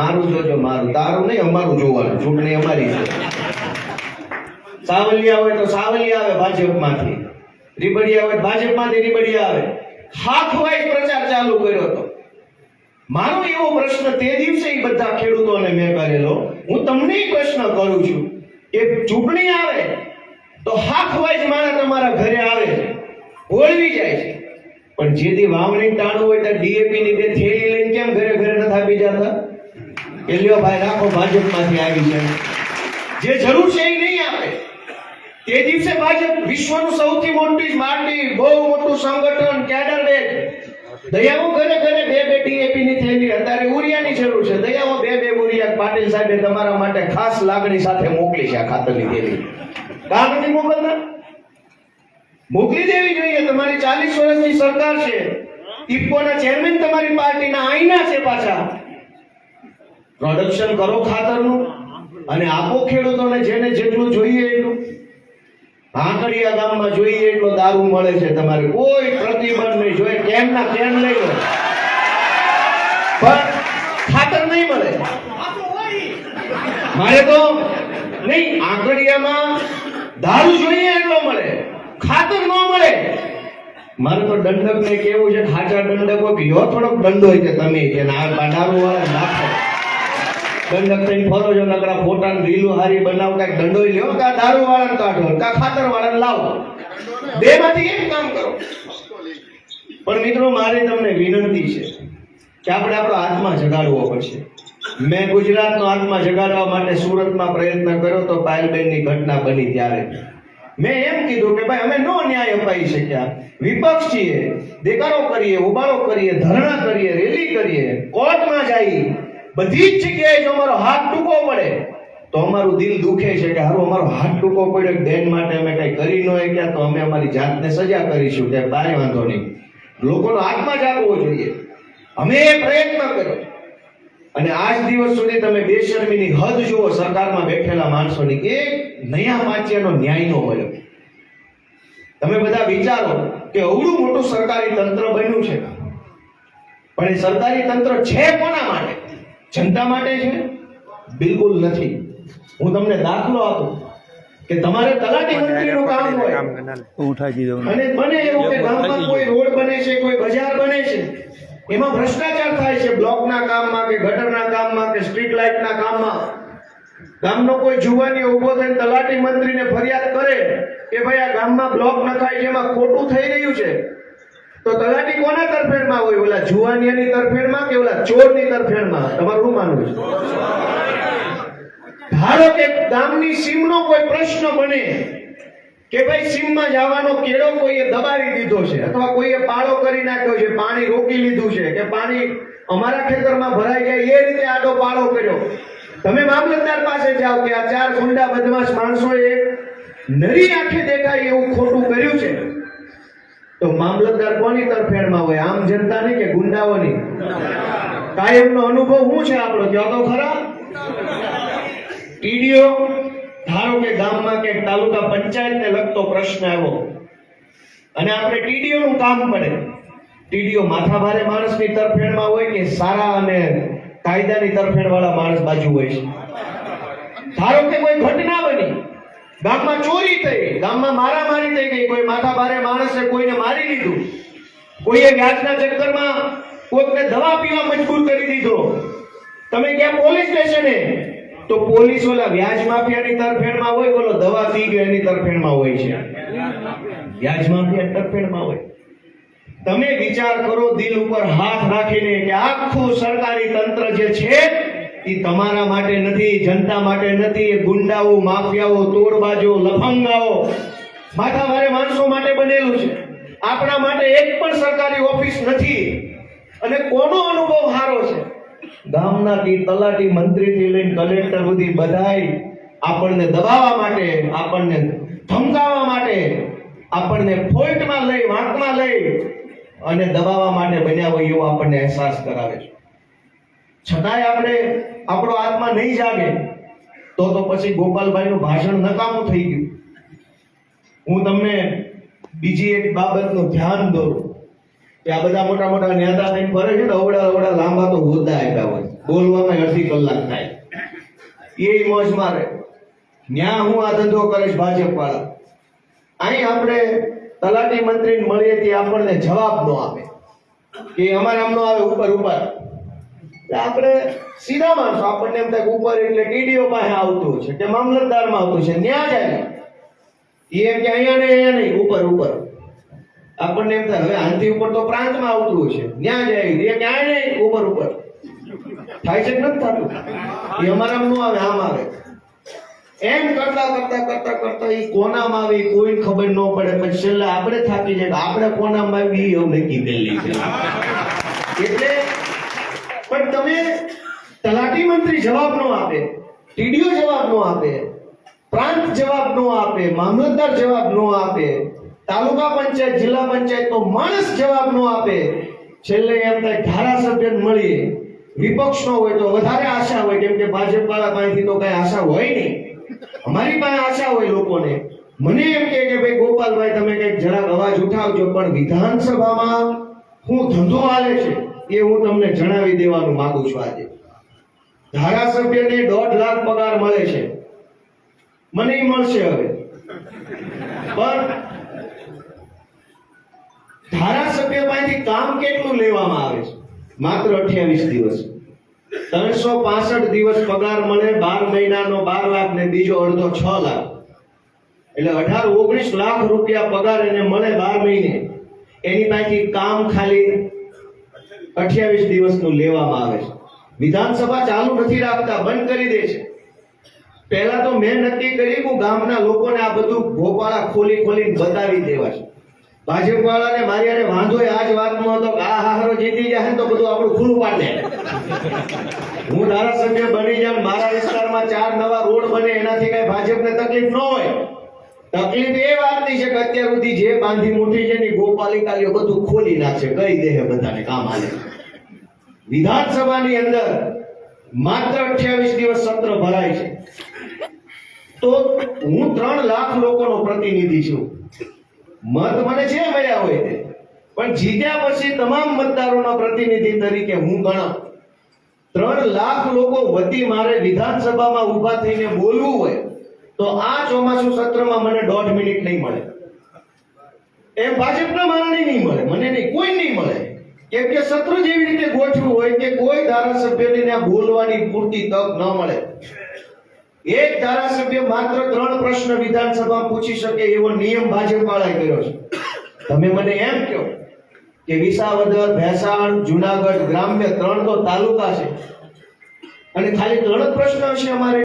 મારું જોજો, મારું. તારું નહીં, અમારું જોવાનું. ચૂંટણી અમારી છે. સાવલિયા હોય તો સાવલિયા આવે ભાજપમાંથી. રીબડિયા હોય ભાજપમાંથી રીબડિયા આવે. હાથ વાઇઝ પ્રચાર ચાલુ કર્યો હતો. મારો એવો પ્રશ્ન તે દિવસે બધા ખેડૂતોને મેં કરેલો. હું તમને પ્રશ્ન કરું છું. કે ચૂંટણી આવે, તો હાથ વાઇઝ મારા તમારા ઘરે આવે ઓળવી જાય છે. પણ જે દી વાવણી ટાણું હોય ત્યાં ડીએપી ની થેલી લઈને કેમ ઘરે ઘરે નથી આપી જતા? કે લ્યો ભાઈ રાખો ભાજપમાંથી આવી છે. જે જરૂર છે એ નહીં આપે તે દિવસે ભાજપ વિશ્વનું સૌથી મોટી પાર્ટી બહુ મોટું સંગઠન, કેડર બેગ. દયાઓ ઘરે ઘરે બે બે ડીએપી ની થેલી અત્યારે ઉરિયાની જરૂર છે. દયાઓ બે બે ઉરિયા પાટીલ સાહેબે તમારા માટે ખાસ લાગણી સાથે મોકલી છે આ ખાતરની દેવી કા નથી મોકલતા? મોકલી દેવી જોઈએ. તમારી ચાલીસ વર્ષની સરકાર છે. ઇફકોના ચેરમેન તમારી પાર્ટીના આઈના છે પાછા. પ્રોડક્શન કરો ખાતરનું અને આપો ખેડૂતોને જેને જેટલું જોઈએ એટલું. આંકડિયા ગામમાં જોઈએ એટલો દારૂ મળે છે તમારે. કોઈ પ્રતિબંધ નહીં. જોઈએ કેમ ના કેમ લઈ લો. પણ ખાતર નહીં મળે. મારે તો નહીં આંકડિયામાં દારૂ જોઈએ એટલો મળે. ખાતર ન મળે. મારે તો દંડક ને કેવું છે ખાચા દંડકો કે યો થોડોક દંડો હોય કે તમે કે ના દારૂ વાળા નાખો. દંડક થઈને ફરો જો, નકરા ફોટા ને રીલું હારી બનાવ, કાંઈક દંડો લ્યો, કા દારૂ વાળાને કાઢો કા ખાતર વાળાને લાવો. બે માંથી એક કામ કરો? પણ મિત્રો, મારે તમને વિનંતી છે કે આપણે આપણો આત્મા જગાડવો પડશે. મેં ગુજરાતનો આત્મા જગાડવા માટે સુરતમાં પ્રયત્ન કર્યો તો પાયલબેનની ઘટના બની ત્યારે. મેં એમ કીધું કે ભાઈ, અમે નો ન્યાય અપાઈ શક્યા. વિપક્ષ છીએ દેકારો કરીએ ઉબાળો કરીએ, ધરણા કરીએ, રેલી કરીએ, કોર્ટમાં જઈએ બધી જ જગ્યાએ જો અમારો હાથ ટૂંકો પડે, તો અમારું દિલ દુખે છે કે હારું, અમારો હાથ ટૂંકો પડ્યો બેન માટે અમે કઈ કરી ન તો અમે અમારી જાતને સજા કરીશું, કે કાંઈ વાંધો નહીં. લોકોનો આત્મા જાગવો જોઈએ. અમે પ્રયત્ન કર્યો. અને આજ દિવસ સુધી તમે બેશરમીની હદ જુઓ, સરકારમાં બેઠેલા માણસોની કે નયા પાંચિયાનો ન્યાય નો મળ્યો. તમે બધા વિચારો કે અવડું મોટું સરકારી તંત્ર બન્યું છે. પણ એ સરકારી તંત્ર છે કોના માટે? જનતા માટે છે? બિલકુલ નથી. હું તમને દાખલો આપું કે તમારે તલાટી મંત્રીનું કામ હોય. ઉઠાઈ દીધો અને બને એવું કે ગામમાં કોઈ રોડ બને છે કોઈ બજાર બને છે. એમાં ભ્રષ્ટાચાર થાય છે બ્લોકના કામમાં કે ગટરના કામમાં કે સ્ટ્રીટ લાઇટના કામમાં. ગામનો કોઈ જુવાની ઊભો થઈને તલાટી મંત્રીને ફરિયાદ કરે કે ભાઈ આ ગામમાં બ્લોક નખાય છે એમાં ખોટું થઈ રહ્યું છે. તો તલાટી કોના તરફેણમાં હોય? ઓલા જુવાનિયાની તરફેણમાં કે ઓલા ચોરની તરફેણમાં? તમારું શું માનવું છે? ધારો કે ગામની સીમનો કોઈ પ્રશ્ન બને કે ભાઈ સીમમાં જવાનો કેળો કોઈએ દબાવી દીધો છે અથવા કોઈએ પાળો કરી નાખ્યો છે, પાણી રોકી લીધું છે કે પાણી અમારા ખેતરમાં ભરાઈ જાય, એ રીતે આડો પાળો કર્યો. તમે મામલતદાર પાસે જાઓ કે આ ચાર ગુંડા બદમાશ માણસોએ નરી આંખે દેખાય એવું ખોટું કર્યું છે. તો મામલતદાર કોની તરફેણમાં હોય? આમ જનતાની કે ગુંડાઓની? કાયમનો અનુભવ શું છે આપણો? કયો તો ખરા? ટીડીઓ, ધારો કે ગામમાં કે તાલુકા પંચાયતને લગતો પ્રશ્ન આવ્યો. અને આપણે ટીડીઓ નું કામ પડે. ટીડીઓ માથાભારે માણસની તરફેણમાં હોય કે સારા અને કાયદાની તરફેણવાળા માણસ બાજુ હોય છે? ધારો કે કોઈ ઘટના બની ગામમાં ચોરી થઈ, ગામમાં મારામારી થઈ ગઈ. કોઈ માથા ભારે માણસે કોઈને મારી લીધું. કોઈએ વ્યાજના ચક્કરમાં કોઈકને દવા પીવા મજબૂર કરી દીધો. તમે ગયા પોલીસ સ્ટેશને? તો પોલીસ ઓલા વ્યાજ માફિયાની તરફેણમાં હોય, બોલો, દવા પી ગયો, એની તરફેણમાં હોય છે. વ્યાજ માફિયા તરફેણમાં હોય. તમે વિચાર કરો, દિલ ઉપર હાથ રાખીને કે આખું સરકારી તંત્ર જે છે એ તમારા માટે નથી, જનતા માટે નથી, એ ગુંડાઓ, માફિયાઓ, તોડબાજો, લફંગાઓ. માથાભારે માણસો માટે બનેલું છે. આપણા માટે એક પણ સરકારી ઓફિસ નથી. અને કોનો અનુભવ સારો છે? ગામના ટી- તલાટી મંત્રીથી લઈને કલેક્ટર સુધી બધાય આપણને દબાવવા માટે, આપણને ધમકાવવા માટે, આપણને ફોલ્ટમાં લઈ, વાંકમાં લઈ અને દબાવવા માટે બન્યા હોય એવો આપણને અહેસાસ કરાવે છે. છતાંય આપણે આપણો આત્મા નહીં જાગે, તો તો પછી ગોપાલભાઈનું ભાષણ નકામું થઈ ગયું. હું તમને બીજી એક બાબતનું ધ્યાન દોરું કે આ બધા મોટા મોટા નેતા થઈને ફરે છે ને અવડા અવડા લાંબા તો હોદ્દા આપ્યા હોય. બોલવામાં અડધી કલાક થાય. એ મોજ મારે ન્યા હું આ ધંધો કરીશ ભાજપ વાળા અહીં આપણે તલાટી મંત્રીને મળીએ તે આપણને જવાબ ન આપે. કે અમારે આમ આવે, ઉપર ઉપર. આપણે સીધા માણસો આપણને એમ થાય કે ઉપર એટલે ટીડીઓ પાસે આવતું છે કે મામલતદારમાં આવતું છે, ન્યા જાય એ એમ કે અહીંયા ને અહીંયા નહીં, ઉપર ઉપર. આપણને એમ થાય, હવે આનથી ઉપર તો પ્રાંતમાં આવતું છે, ન્યા જાય એ ક્યાંય નહીં, ઉપર ઉપર. થાય છે કે નથી થતું? એ અમારામાં નો આવે, આમ આવે. એમ કરતા કરતા કરતા કરતા એ કોનામાં આવે કોઈ ખબર ન પડે, પછી છેલ્લે આપણે થાકી જાય આપણે કોનામાં આવી એવું નક્કી કીધેલી છે એટલે પણ તલાટી મંત્રી જવાબ ન આપે, ટીડીઓ જવાબ ન આપે, પ્રાંત જવાબ ન આપે, મામલતદાર જવાબ ન આપે, તાલુકા પંચાયત, જિલ્લા પંચાયત તો માણસ જવાબ ન આપે. છેલ્લે એમ થાય ધારાસભ્ય મળીએ. વિપક્ષ નો હોય તો વધારે આશા હોય, કેમ કે ભાજપ વાળા પાસેથી તો કઈ આશા હોય નહીં. અમારી પાસે આશા હોય લોકોને. મને એમ કહે કે ભાઈ, ગોપાલભાઈ, તમે કંઈક જરાક અવાજ ઉઠાવજો, પણ વિધાનસભામાં હું ધંધો હાલે છે. એ હું તમને જણાવી દેવાનું માંગુ છું આજે. ધારાસભ્યને દોઢ લાખ પગાર મળે છે. મને મળશે હવે. પણ ધારાસભ્ય પાસેથી કામ કેટલું લેવામાં આવે છે? માત્ર અઠ્યાવીસ દિવસ. ત્રણસો પાસઠ દિવસ પગાર મળે, બાર મહિનાનો બાર લાખ ને બીજો અડધો છ લાખ. એટલે અઢાર, ઓગણીસ લાખ રૂપિયા પગાર એને મળે બાર મહિને. એની પાસેથી કામ ખાલી અઠ્યાવીસ દિવસનું લેવામાં આવે છે. વિધાનસભા ચાલુ નથી રાખતા, બંધ કરી દે છે. પહેલા તો મેં નક્કી કરી હું ગામના લોકોને આ બધું ભોપાળા ખોલી ખોલીને બતાવી દેવા છે. ભાજપ વાળાને મારી અને વાંધો આ જ વાતમાં હતો આ હારો જીતી જાય તો બધું આપણું ખુલ્લું પાડે હું ધારાસભ્ય બની જાઉં મારા વિસ્તારમાં ચાર નવા રોડ બને, એનાથી કઈ ભાજપને તકલીફ ન હોય. તકલીફ એ વાતની છે કે અત્યાર સુધી જે બાંધી મોટી છે ને ગોપાલિકાલીઓ બધું ખોલી નાખશે. કઈ દે છે બધાને કામ હાલે. વિધાનસભાની અંદર માત્ર અઠ્યાવીસ દિવસ સત્ર ભરાય છે. તો હું ત્રણ લાખ લોકોનો પ્રતિનિધિ છું. મત મને છે મળ્યા હોય તે. પણ જીત્યા પછી તમામ મતદારોના પ્રતિનિધિ તરીકે હું ગણા ત્રણ લાખ લોકો વતી મારે વિધાનસભામાં ઊભા થઈને બોલવું હોય. તો આ ચોમાસુ સત્રમાં મને દોઢ મિનિટ નહીં મળે. એમ ભાજપના મારણે નહીં મળે, મને નહીં, કોઈ નહીં મળે. કેમ કે સત્ર જેવી રીતે ગોઠવું હોય કે કોઈ ધારાસભ્યને ત્યાં બોલવાની પૂરતી તક ન મળે. એક ધારાસભ્ય માત્ર ત્રણ પ્રશ્ન વિધાનસભા પૂછી શકે એવો નિયમ ભાજપ વાળાએ કર્યો છે. તમે મને એમ કહો કે વિસાવદર, ભેસાણ, જુનાગઢ ગ્રામ્ય ત્રણ તો તાલુકા છે. અને ખાલી ત્રણ જ પ્રશ્ન હશે અમારે.